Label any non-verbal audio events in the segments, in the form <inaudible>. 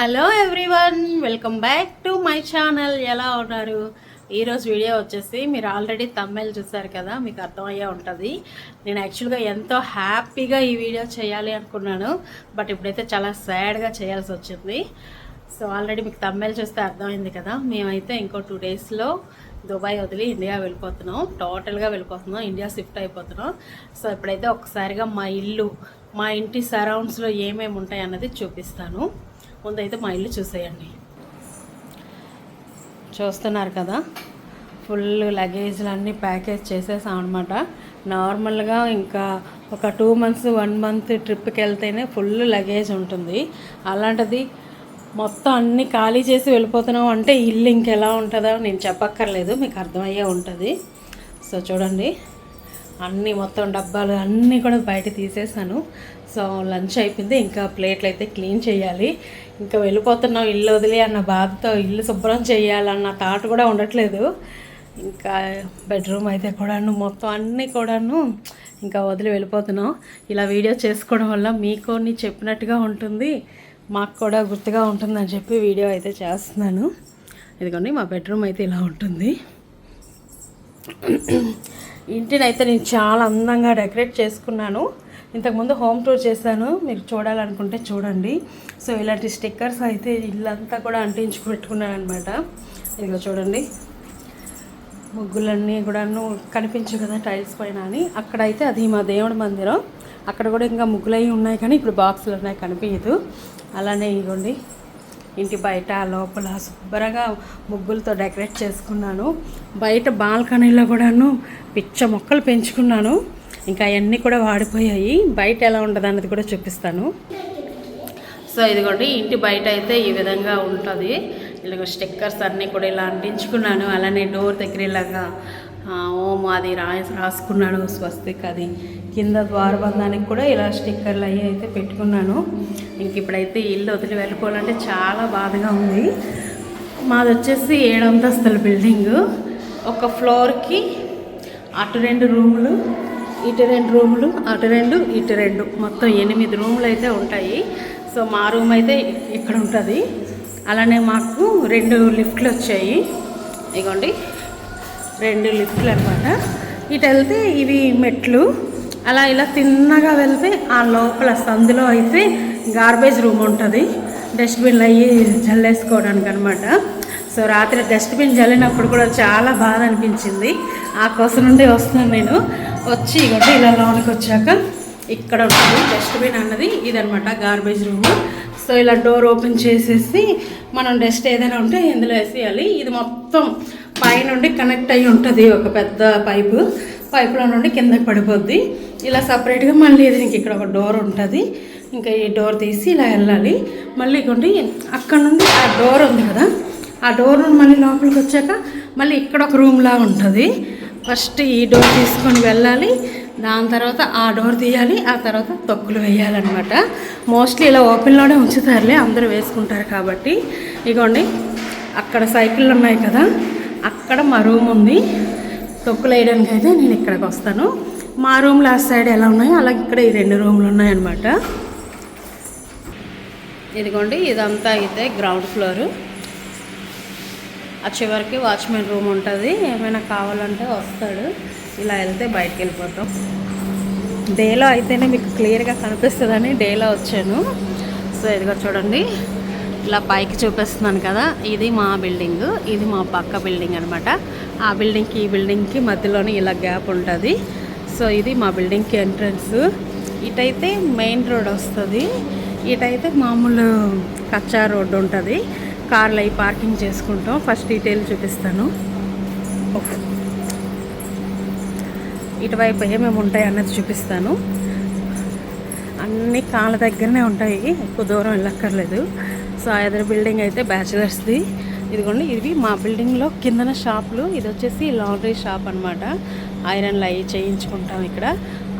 Hello everyone welcome back to my channel. ఎలా ఉన్నారు? ఈరోజు వీడియో వచ్చేసి మీరు ఆల్రెడీ తమ్మెల్ చూసారు కదా మీకు అర్థమయ్యే ఉంటుంది. నేను యాక్చువల్గా ఎంతో హ్యాపీగా ఈ వీడియో చేయాలి అనుకున్నాను బట్ ఇప్పుడైతే చాలా సాడ్గా చేయాల్సి వచ్చింది. సో ఆల్రెడీ మీకు తమ్మెల్ చూస్తే అర్థమైంది కదా మేమైతే ఇంకో టూ డేస్లో దుబాయ్ వదిలి ఇండియా వెళ్ళిపోతున్నాం. టోటల్గా వెళ్ళిపోతున్నాం ఇండియా షిఫ్ట్ అయిపోతున్నాం. సో ఇప్పుడైతే ఒకసారిగా మా ఇల్లు మా ఇంటి సరౌండ్స్లో ఏమేమి ఉంటాయి అన్నది చూపిస్తాను. ముందైతే మా ఇల్లు చూసేయండి. చూస్తున్నారు కదా? ఫుల్ లగేజ్లు అన్నీ ప్యాకేజ్ చేసేసాం అనమాట నార్మల్గా ఇంకా ఒక టూ మంత్స్ వన్ మంత్ ట్రిప్కి వెళ్తేనే ఫుల్ లగేజ్ ఉంటుంది. అలాంటిది మొత్తం అన్నీ ఖాళీ చేసి వెళ్ళిపోతున్నాం అంటే ఇల్లు ఇంకెలా ఉంటుందో నేను చెప్పక్కర్లేదు మీకు అర్థమయ్యే ఉంటుంది. సో చూడండి అన్నీ మొత్తం డబ్బాలు అన్నీ కూడా బయట తీసేసాను. సో లంచ్ అయిపోయింది. ఇంకా ప్లేట్లు అయితే క్లీన్ చేయాలి. ఇంకా వెళ్ళిపోతున్నాం ఇల్లు వదిలి అన్న బాధతో ఇల్లు శుభ్రం చేయాలన్న థాట్ కూడా ఉండట్లేదు. ఇంకా బెడ్రూమ్ అయితే కూడాను మొత్తం అన్నీ కూడాను ఇంకా వదిలి వెళ్ళిపోతున్నాం. ఇలా వీడియో చేసుకోవడం వల్ల మీకు నీ చెప్పినట్టుగా ఉంటుంది మాకు కూడా గుర్తుగా ఉంటుందని చెప్పి వీడియో అయితే చేస్తున్నాను. ఇదిగోండి మా బెడ్రూమ్ అయితే ఇలా ఉంటుంది. ఇంటినైతే నేను చాలా అందంగా డెకరేట్ చేసుకున్నాను. ఇంతకుముందు హోమ్ టూర్ చేశాను. మీరు చూడాలనుకుంటే చూడండి. సో ఇలాంటి స్టిక్కర్స్ అయితే ఇల్లంతా కూడా అంటించుకు పెట్టుకున్నాను అనమాట ఇదిగో చూడండి. ముగ్గులన్నీ కూడాను కనిపించు కదా టైల్స్ పైన అని. అక్కడైతే అది మా దేవుడి మందిరం. అక్కడ కూడా ఇంకా ముగ్గులు అవి ఉన్నాయి కానీ ఇప్పుడు బాక్సులు ఉన్నాయి కనిపించదు. అలానే ఇగోండి ఇంటి బయట లోపల శుభ్రంగా ముగ్గులతో డెకరేట్ చేసుకున్నాను. బయట బాల్కనీలో కూడాను పిచ్చ మొక్కలు పెంచుకున్నాను. ఇంకా అవన్నీ కూడా వాడిపోయాయి. బయట ఎలా ఉండదు అన్నది కూడా చూపిస్తాను. సో ఇదిగోండి ఇంటి బయట అయితే ఈ విధంగా ఉంటుంది. ఇలాగ స్టిక్కర్స్ అన్నీ కూడా ఇలా అంటించుకున్నాను. అలానే డోర్ దగ్గర ఇలాగా ఓం అది రాసి రాసుకున్నాను. స్వస్తిక్ అది కింద ద్వారబంధానికి కూడా ఇలా స్టిక్కర్లు అవి అయితే పెట్టుకున్నాను. ఇంక ఇప్పుడైతే ఇల్లు వదిలి వెళ్ళిపోవాలంటే చాలా బాధగా ఉంది. మాది వచ్చేసి ఏడంతస్తుల బిల్డింగ్. ఒక ఫ్లోర్కి అటు రెండు రూములు ఇటు రెండు రూములు అటు రెండు ఇటు రెండు. మొత్తం ఎనిమిది రూములు అయితే ఉంటాయి. సో మా రూమ్ అయితే ఇక్కడ ఉంటుంది. అలానే మాకు రెండు లిఫ్ట్లు వచ్చాయి. ఇగోండి రెండు లిఫ్ట్లు అనమాట ఇటు వెళ్తే ఇవి మెట్లు. అలా ఇలా తిన్నగా వెళ్తే ఆ లోపల సందులో అయితే గార్బేజ్ రూమ్ ఉంటుంది. డస్ట్బిన్లు అయ్యి జల్లేసుకోవడానికి అనమాట సో రాత్రి డస్ట్బిన్ జల్లినప్పుడు కూడా చాలా బాధ అనిపించింది. ఆ కోసం నుండి వస్తున్నాను నేను. వచ్చి ఇగోండి ఇలా లోనికి వచ్చాక ఇక్కడ ఉంటుంది. డస్ట్బిన్ అన్నది ఇదనమాట గార్బేజ్ రూమ్. సో ఇలా డోర్ ఓపెన్ చేసేసి మనం డస్ట్ ఏదైనా ఉంటే ఇందులో వేసేయాలి. ఇది మొత్తం పైనుండి కనెక్ట్ అయ్యి ఉంటుంది ఒక పెద్ద పైపు పైపులో నుండి కిందకి పడిపోద్ది. ఇలా సపరేట్గా మళ్ళీ దీనికి ఇక్కడ ఒక డోర్ ఉంటుంది. ఇంకా ఈ డోర్ తీసి ఇలా వెళ్ళాలి. మళ్ళీ ఇవ్వండి అక్కడ నుండి ఆ డోర్ ఉంది కదా ఆ డోర్ నుండి మళ్ళీ లోపలికి వచ్చాక మళ్ళీ ఇక్కడ ఒక రూమ్లా ఉంటుంది. ఫస్ట్ ఈ డోర్ తీసుకొని వెళ్ళాలి. దాని తర్వాత ఆ డోర్ తీయాలి. ఆ తర్వాత తొక్కులు వేయాలన్నమాట. మోస్ట్లీ ఇలా ఓపెన్లోనే ఉంచుతారులే అందరూ వేసుకుంటారు కాబట్టి. ఇగోండి అక్కడ సైకిళ్ళు ఉన్నాయి కదా అక్కడ మా రూమ్ ఉంది. తొక్కులు వేయడానికి అయితే నేను ఇక్కడికి వస్తాను. మా రూమ్ లాస్ట్ సైడ్ ఎలా ఉన్నాయో అలా ఇక్కడ ఈ రెండు రూమ్లు ఉన్నాయన్నమాట. ఇదిగోండి ఇదంతా అయితే గ్రౌండ్ ఫ్లోరు ఆ చివరికి వాచ్మెన్ రూమ్ ఉంటుంది. ఏమైనా కావాలంటే వస్తాడు. ఇలా వెళ్తే బయటకు వెళ్ళిపోతాం. డేలో అయితేనే మీకు క్లియర్గా కనిపిస్తుందని డేలో వచ్చాను. సో ఇదిగో చూడండి. ఇలా పైకి చూపిస్తున్నాను కదా ఇది మా బిల్డింగ్ ఇది మా పక్క బిల్డింగ్ అనమాట ఆ బిల్డింగ్కి ఈ బిల్డింగ్కి మధ్యలోనే ఇలా గ్యాప్ ఉంటుంది. సో ఇది మా బిల్డింగ్కి ఎంట్రన్స్ ఇటైతే మెయిన్ రోడ్ వస్తుంది. ఇటైతే మామూలు కచ్చా రోడ్డు ఉంటుంది. కార్లు అవి పార్కింగ్ చేసుకుంటాం. ఫస్ట్ డీటెయిల్ చూపిస్తాను. ఇటువైపు ఏమేమి ఉంటాయి అన్నది చూపిస్తాను. అన్ని కాళ్ళ దగ్గరనే ఉంటాయి. ఎక్కువ దూరం వెళ్ళక్కర్లేదు. సో ఆ ఎదురు బిల్డింగ్ అయితే బ్యాచిలర్స్ది ఇదిగోండి ఇవి మా బిల్డింగ్లో కిందన షాపులు ఇది వచ్చేసి లాండ్రీ షాప్ అనమాట ఐరన్లు అవి చేయించుకుంటాం ఇక్కడ.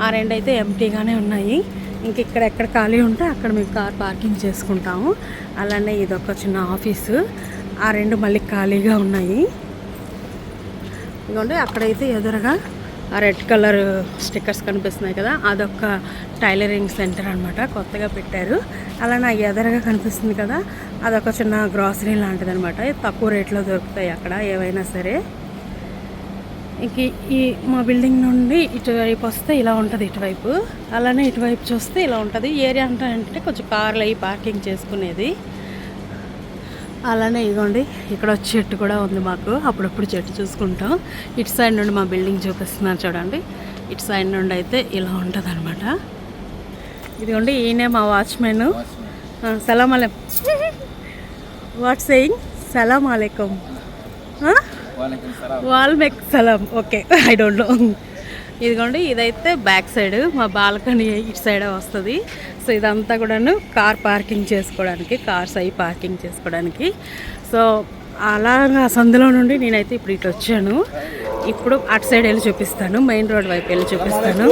ఆ రెండు అయితే ఎంటీగానే ఉన్నాయి. ఇంక ఇక్కడ ఎక్కడ ఖాళీ ఉంటే అక్కడ మేము కార్ పార్కింగ్ చేసుకుంటాము. అలానే ఇది ఒక చిన్న ఆఫీసు. ఆ రెండు మళ్ళీ ఖాళీగా ఉన్నాయి. ఇదిగోండి అక్కడైతే ఎదురుగా ఆ రెడ్ కలర్ స్టిక్కర్స్ కనిపిస్తున్నాయి కదా అదొక టైలరింగ్ సెంటర్ అనమాట కొత్తగా పెట్టారు. అలా నా ఎదరగా కనిపిస్తుంది కదా అదొక చిన్న గ్రాసరీ లాంటిది అనమాట తక్కువ రేట్లో దొరుకుతాయి అక్కడ ఏవైనా సరే. ఇంక ఈ మా బిల్డింగ్ నుండి ఇటువైపు వస్తే ఇలా ఉంటుంది ఇటువైపు. అలానే ఇటువైపు చూస్తే ఇలా ఉంటుంది. ఏరియా అంటే అంటే కొంచెం కార్లు అవి పార్కింగ్ చేసుకునేది. అలానే ఇదిగోండి ఇక్కడ చెట్టు కూడా ఉంది మాకు. అప్పుడప్పుడు చెట్టు చూసుకుంటాం. ఇటు సైడ్ నుండి మా బిల్డింగ్ చూపిస్తున్నాను చూడండి. ఇటు సైడ్ నుండి అయితే ఇలా ఉంటుంది అనమాట ఇదిగోండి ఈయనే మా వాచ్మెన్. సలాం అలెం <laughs> వాట్ సెయింగ్? సలాం అలైకుం. వాల్మెక్ సలాం. Okay I don't know. ఇదిగోండి ఇదైతే బ్యాక్ సైడ్ మా బాల్కనీ ఇటు సైడ్ వస్తుంది. సో ఇదంతా కూడాను కార్ పార్కింగ్ చేసుకోవడానికి కార్స్ అవి పార్కింగ్ చేసుకోవడానికి. సో అలాగా సందులో నుండి నేనైతే ఇప్పుడు ఇటు వచ్చాను. ఇప్పుడు అటు సైడ్ వెళ్ళి చూపిస్తాను మెయిన్ రోడ్ వైపు వెళ్ళి చూపిస్తాను.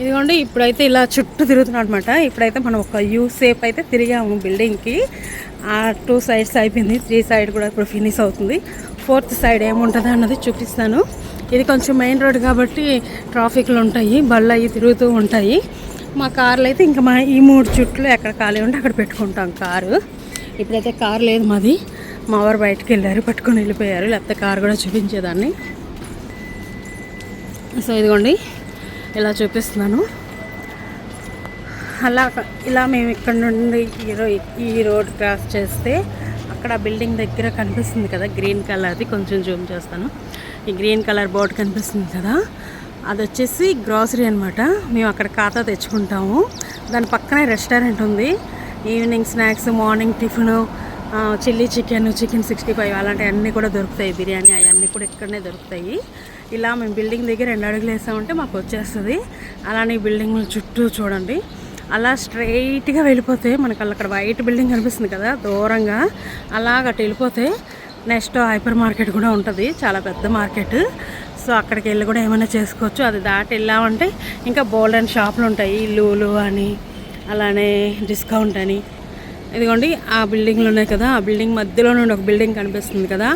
ఇదిగోండి ఇప్పుడైతే ఇలా చుట్టూ తిరుగుతున్నాం అనమాట ఇప్పుడైతే మనం ఒక యూ సేప్ అయితే తిరిగాము బిల్డింగ్కి ఆ టూ సైడ్స్ అయిపోయింది. త్రీ సైడ్ కూడా ఇప్పుడు ఫినిష్ అవుతుంది. ఫోర్త్ సైడ్ ఏముంటుంది అన్నది చూపిస్తాను. ఇది కొంచెం మెయిన్ రోడ్ కాబట్టి ట్రాఫిక్లు ఉంటాయి బళ్ళు అవి తిరుగుతూ ఉంటాయి. మా కార్లు అయితే ఇంకా మా ఈ మూడు చుట్లు ఎక్కడ ఖాళీ ఉంటే అక్కడ పెట్టుకుంటాం కారు. ఇప్పుడైతే కారు లేదు మాది. మా వారు బయటకు వెళ్ళారు పట్టుకొని వెళ్ళిపోయారు. లేకపోతే కారు కూడా చూపించేదాన్ని. సో ఇదిగోండి ఇలా చూపిస్తున్నాను. అలా ఇలా మేము ఇక్కడ నుండి ఈ రో ఈ రోడ్ క్రాస్ చేస్తే అక్కడ బిల్డింగ్ దగ్గర కనిపిస్తుంది కదా గ్రీన్ కలర్ది కొంచెం జూమ్ చేస్తాను. ఈ గ్రీన్ కలర్ బోర్డు కనిపిస్తుంది కదా అది వచ్చేసి గ్రాసరీ అనమాట మేము అక్కడ ఖాతా తెచ్చుకుంటాము. దాని పక్కనే రెస్టారెంట్ ఉంది. Evening snacks morning tiffin chilli chicken chicken sixty five అలాంటివన్నీ కూడా దొరుకుతాయి. బిర్యానీ అవన్నీ కూడా ఇక్కడనే దొరుకుతాయి. ఇలా మేము బిల్డింగ్ దగ్గర రెండు అడుగులు వేసామంటే మాకు వచ్చేస్తుంది. అలానే ఈ బిల్డింగ్ చుట్టూ చూడండి. అలా స్ట్రైట్గా వెళ్ళిపోతే మనకు అలా అక్కడ వైట్ బిల్డింగ్ కనిపిస్తుంది కదా దూరంగా. అలాగ అటు వెళ్ళిపోతే నెక్స్ట్ హైపర్ మార్కెట్ కూడా ఉంటుంది చాలా పెద్ద మార్కెట్. సో అక్కడికి వెళ్ళి కూడా ఏమైనా చేసుకోవచ్చు. అది దాటి వెళ్ళామంటే ఇంకా బోల్డ్ అండ్ షాపులు ఉంటాయి లూలు అని అలానే డిస్కౌంట్ అని. ఇదిగోండి ఆ బిల్డింగ్లు ఉన్నాయి కదా ఆ బిల్డింగ్ మధ్యలో నుండి ఒక బిల్డింగ్ కనిపిస్తుంది కదా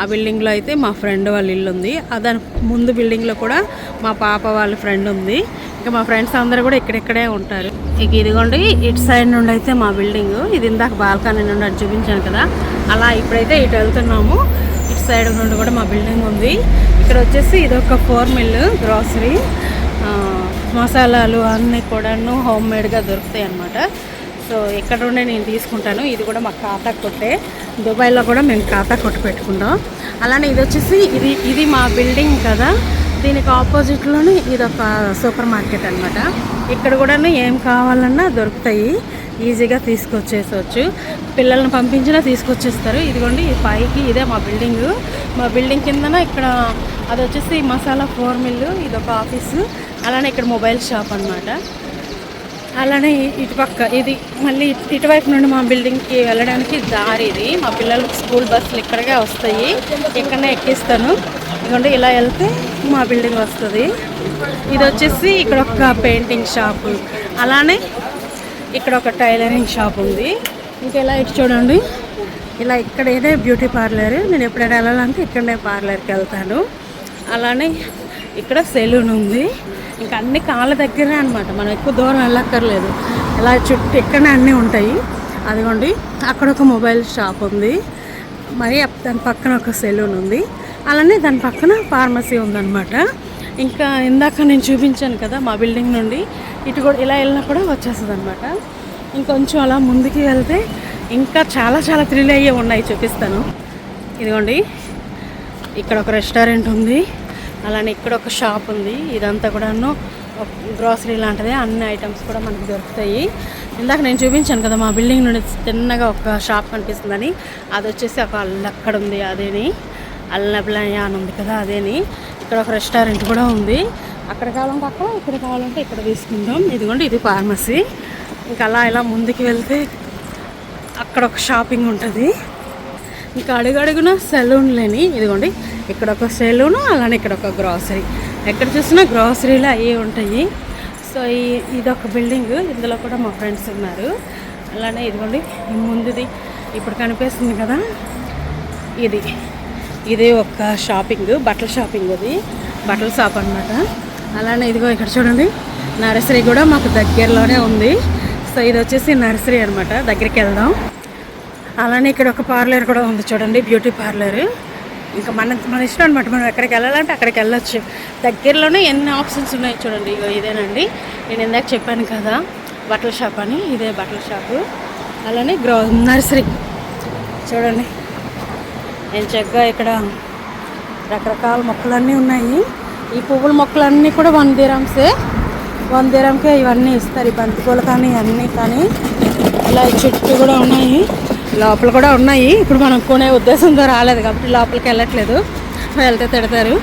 ఆ బిల్డింగ్లో అయితే మా ఫ్రెండ్ వాళ్ళ ఇల్లు ఉంది. దాని ముందు బిల్డింగ్లో కూడా మా పాప వాళ్ళ ఫ్రెండ్ ఉంది. ఇంకా మా ఫ్రెండ్స్ అందరూ కూడా ఇక్కడెక్కడే ఉంటారు. ఇక ఇదిగోండి ఇటు సైడ్ నుండి అయితే మా బిల్డింగ్ ఇది ఇందాక బాల్కనీ నుండి అటు చూపించాను కదా. అలా ఇప్పుడైతే ఇటు వెళ్తున్నాము. ఇటు సైడ్ నుండి కూడా మా బిల్డింగ్ ఉంది. ఇక్కడ వచ్చేసి ఇది ఒక ఫోర్ మిల్ గ్రాసరీ మసాలాలు అన్నీ కూడాను హోమ్ మేడ్గా దొరుకుతాయి అన్నమాట. సో ఇక్కడ నుండే నేను తీసుకుంటాను. ఇది కూడా మా ఖాతా కొట్టే. దుబాయ్లో కూడా మేము ఖాతా కొట్టు పెట్టుకుంటాం. అలానే ఇది వచ్చేసి ఇది ఇది మా బిల్డింగ్ కదా. దీనికి ఆపోజిట్లోనే ఇది ఒక సూపర్ మార్కెట్ అనమాట ఇక్కడ కూడా ఏం కావాలన్నా దొరుకుతాయి. ఈజీగా తీసుకొచ్చేసవచ్చు పిల్లల్ని పంపించినా తీసుకొచ్చేస్తారు. ఇదిగోండి ఈ పైకి ఇదే మా బిల్డింగ్. మా బిల్డింగ్ కిందన ఇక్కడ అది వచ్చేసి మసాలా ఫోర్ మిల్ ఇది ఒక ఆఫీసు. అలానే ఇక్కడ మొబైల్ షాప్ అన్నమాట. అలానే ఇటుపక్క ఇది మళ్ళీ ఇటువైపు నుండి మా బిల్డింగ్కి వెళ్ళడానికి దారి ఇది. మా పిల్లలకు స్కూల్ బస్సులు ఇక్కడికే వస్తాయి. ఇక్కడనే ఎక్కిస్తాను. ఇదిగోండి ఇలా వెళ్తే మా బిల్డింగ్ వస్తుంది. ఇది వచ్చేసి ఇక్కడ ఒక పెయింటింగ్ షాప్ అలానే ఇక్కడ ఒక టైలరింగ్ షాప్ ఉంది. ఇంకా ఇలా ఇటు చూడండి. ఇలా ఇక్కడ ఇదే బ్యూటీ పార్లర్ నేను ఎప్పుడైనా వెళ్ళాలంటే ఇక్కడనే పార్లర్కి వెళ్తాను. అలానే ఇక్కడ సెలూన్ ఉంది. ఇంకా అన్ని కాళ్ళ దగ్గరే అనమాట మనం ఎక్కువ దూరం వెళ్ళక్కర్లేదు. ఇలా చుట్టూ ఇక్కడనే అన్నీ ఉంటాయి. అదిగోండి అక్కడ ఒక మొబైల్ షాప్ ఉంది. మరి దాని పక్కన ఒక సెలూన్ ఉంది. అలానే దాని పక్కన ఫార్మసీ ఉందన్నమాట. ఇంకా ఇందాక నేను చూపించాను కదా మా బిల్డింగ్ నుండి ఇటు కూడా ఇలా వెళ్ళినా కూడా వచ్చేస్తుంది అనమాట ఇంకొంచెం అలా ముందుకి వెళ్తే ఇంకా చాలా చాలా థ్రిల్ అయ్యే ఉన్నాయి చూపిస్తాను. ఇదిగోండి ఇక్కడ ఒక రెస్టారెంట్ ఉంది అలానే ఇక్కడ ఒక షాప్ ఉంది. ఇదంతా కూడాను గ్రాసరీ లాంటిదే అన్ని ఐటమ్స్ కూడా మనకు దొరుకుతాయి. ఇందాక నేను చూపించాను కదా మా బిల్డింగ్ నుండి చిన్నగా ఒక షాప్ కనిపిస్తుందని అది వచ్చేసి ఒక అక్కడ ఉంది అదేని. అల్లబ్లయా అని ఉంది కదా అదేని. ఇక్కడ ఒక రెస్టారెంట్ కూడా ఉంది. అక్కడ కావాలంటే అక్కడ ఇక్కడ కావాలంటే ఇక్కడ తీసుకుందాం. ఇదిగోండి ఇది ఫార్మసీ. ఇంకా అలా ఇలా ముందుకు వెళ్తే అక్కడ ఒక షాపింగ్ ఉంటుంది. ఇంకా అడుగడుగున సెలూన్ లేని ఇదిగోండి ఇక్కడ ఒక సెలూన్ అలానే ఇక్కడ ఒక గ్రాసరీ. ఎక్కడ చూసినా గ్రాసరీలు అవి ఉంటాయి. సో ఈ ఇదొక బిల్డింగ్. ఇందులో కూడా మా ఫ్రెండ్స్ ఉన్నారు. అలానే ఇదిగోండి ముందుది ఇప్పుడు కనిపిస్తుంది కదా. ఇది. ఇది ఒక షాపింగ్ బట్టల షాపింగ్ అది. బట్టల షాప్ అనమాట అలానే ఇదిగో ఇక్కడ చూడండి నర్సరీ కూడా మాకు దగ్గరలోనే ఉంది. సో ఇది వచ్చేసి నర్సరీ అనమాట దగ్గరికి వెళ్దాం. అలానే ఇక్కడ ఒక పార్లర్ కూడా ఉంది చూడండి బ్యూటీ పార్లర్. ఇంకా మన మన ఇష్టం అనమాట మనం ఎక్కడికి వెళ్ళాలంటే అక్కడికి వెళ్ళొచ్చు. దగ్గరలోనే ఎన్ని ఆప్షన్స్ ఉన్నాయి చూడండి ఇగో ఇదేనండి. నేను ఇందాక చెప్పాను కదా బట్టల షాప్ అని ఇదే బట్టల షాపు. అలానే గ్రో నర్సరీ. చూడండి. నేను చక్కగా ఇక్కడ రకరకాల మొక్కలన్నీ ఉన్నాయి. ఈ పువ్వుల మొక్కలన్నీ కూడా వన్ దిరామ్సే వన్ దిరామ్కే ఇవన్నీ ఇస్తారు. ఈ బంతిపూలు కానీ అన్నీ కానీ. ఇలా చెట్లు కూడా ఉన్నాయి. లోపల కూడా ఉన్నాయి. ఇప్పుడు మనం కొనే ఉద్దేశంతో రాలేదు కాబట్టి లోపలికి వెళ్ళట్లేదు. వెళ్తే తిడతారు.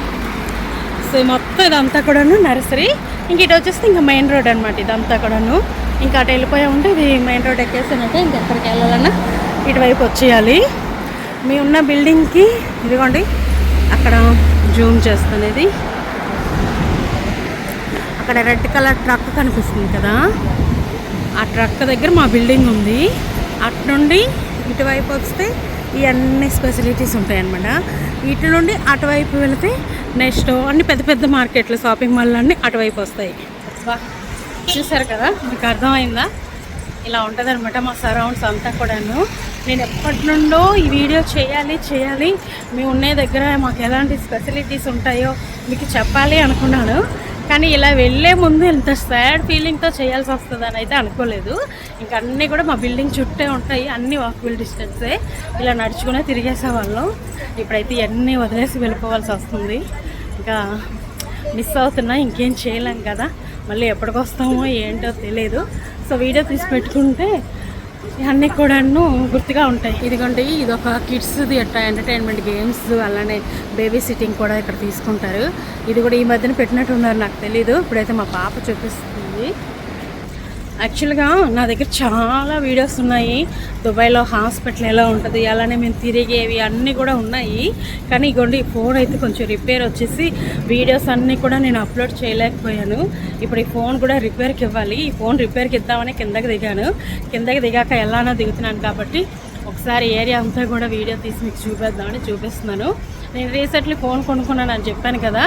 సో మొత్తం ఇదంతా కూడాను నర్సరీ. ఇంక ఇటు వచ్చేస్తే ఇంకా మెయిన్ రోడ్ అనమాట ఇదంతా కూడాను. ఇంకా అటు వెళ్ళిపోయామంటే ఇది మెయిన్ రోడ్ ఎక్కేసానంటే ఇంకెక్కడికి వెళ్ళాలన్నా ఇటువైపు వచ్చేయాలి. మీ ఉన్న బిల్డింగ్కి ఇదిగోండి అక్కడ జూమ్ చేస్తున్నది. అక్కడ రెడ్ కలర్ ట్రక్ కనిపిస్తుంది కదా. ఆ ట్రక్ దగ్గర మా బిల్డింగ్ ఉంది. అటు నుండి ఇటువైపు వస్తే ఈ అన్ని ఫెసిలిటీస్ ఉంటాయి అన్నమాట ఇటు నుండి అటువైపు వెళితే నెక్స్ట్ అన్ని పెద్ద పెద్ద మార్కెట్లు షాపింగ్ మాల్ అన్నీ అటువైపు వస్తాయి. వా, చూసారు కదా? మీకు అర్థమైందా? ఇలా ఉంటుంది అనమాట మా సరౌండ్స్ అంతా కూడాను. నేను ఎప్పటి నుండో ఈ వీడియో చేయాలి చేయాలి. మేము ఉన్న దగ్గర మాకు ఎలాంటి ఫెసిలిటీస్ ఉంటాయో మీకు చెప్పాలి అనుకున్నాను. కానీ ఇలా వెళ్ళే ముందు ఇంత సాడ్ ఫీలింగ్తో చేయాల్సి వస్తుందని అయితే అనుకోలేదు. ఇంకా అన్నీ కూడా మా బిల్డింగ్ చుట్టే ఉంటాయి అన్నీ వాకబుల్ డిస్టెన్సే ఇలా నడుచుకునే తిరిగేసేవాళ్ళం ఇప్పుడైతే ఇవన్నీ వదిలేసి వెళ్ళిపోవాల్సి వస్తుంది. ఇంకా మిస్ అవుతున్నా ఇంకేం చేయలేం కదా. మళ్ళీ ఎప్పటికి వస్తామో ఏంటో తెలియదు సో వీడియో తీసి పెట్టుకుంటే ఇవన్నీ కూడాను గుర్తుగా ఉంటాయి. ఇదిగోండి ఇది ఒక కిడ్స్ది అట్లా ఎంటర్టైన్మెంట్ గేమ్స్ అలానే బేబీ సిట్టింగ్ కూడా ఇక్కడ తీసుకుంటారు. ఇది కూడా ఈ మధ్యన పెట్టినట్టున్నారు నాకు తెలీదు. ఇప్పుడైతే మా పాప చూపిస్తుంది. యాక్చువల్గా నా దగ్గర చాలా వీడియోస్ ఉన్నాయి. దుబాయ్లో హాస్పిటల్ ఎలా ఉంటుంది అలానే మేము తిరిగేవి అన్నీ కూడా ఉన్నాయి. కానీ ఇగోండి ఈ ఫోన్ అయితే కొంచెం రిపేర్ వచ్చేసి వీడియోస్ అన్నీ కూడా నేను అప్లోడ్ చేయలేకపోయాను. ఇప్పుడు ఈ ఫోన్ కూడా రిపేర్కి ఇవ్వాలి. ఈ ఫోన్ రిపేర్కి ఇద్దామని కిందకి దిగాను. కిందకి దిగాక ఎలానో దిగుతున్నాను కాబట్టి ఒకసారి ఏరియా అంతా కూడా వీడియో తీసి మీకు చూపేద్దామని చూపిస్తున్నాను. నేను రీసెంట్లీ ఫోన్ కొనుక్కున్నాను అని చెప్పాను కదా.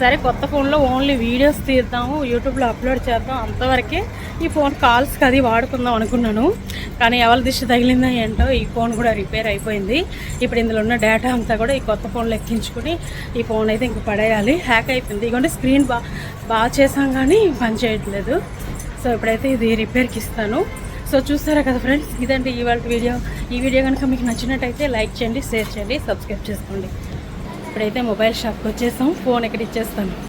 సరే కొత్త ఫోన్లో ఓన్లీ వీడియోస్ తీద్దాము యూట్యూబ్లో అప్లోడ్ చేద్దాం అంతవరకే ఈ ఫోన్ కాల్స్కి అది వాడుకుందాం అనుకున్నాను. కానీ ఎవరి దిష్టి తగిలిందా ఏంటో ఈ ఫోన్ కూడా రిపేర్ అయిపోయింది. ఇప్పుడు ఇందులో ఉన్న డేటా అంతా కూడా ఈ కొత్త ఫోన్లో ఎక్కించుకుని ఈ ఫోన్ అయితే ఇంక పడేయాలి. హ్యాక్ అయిపోయింది. ఇదిగోండి స్క్రీన్ బా బాగా చేసాం కానీ పని చేయట్లేదు. సో ఇప్పుడైతే ఇది రిపేర్కి ఇస్తాను. సో చూస్తారా కదా ఫ్రెండ్స్? ఇదండి ఇవాళ వీడియో. ఈ వీడియో కనుక మీకు నచ్చినట్టయితే లైక్ చేయండి షేర్ చేయండి సబ్స్క్రైబ్ చేసుకోండి. ఇప్పుడైతే మొబైల్ షాప్కి వచ్చేసాం. ఫోన్ ఇక్కడ ఇచ్చేస్తాను.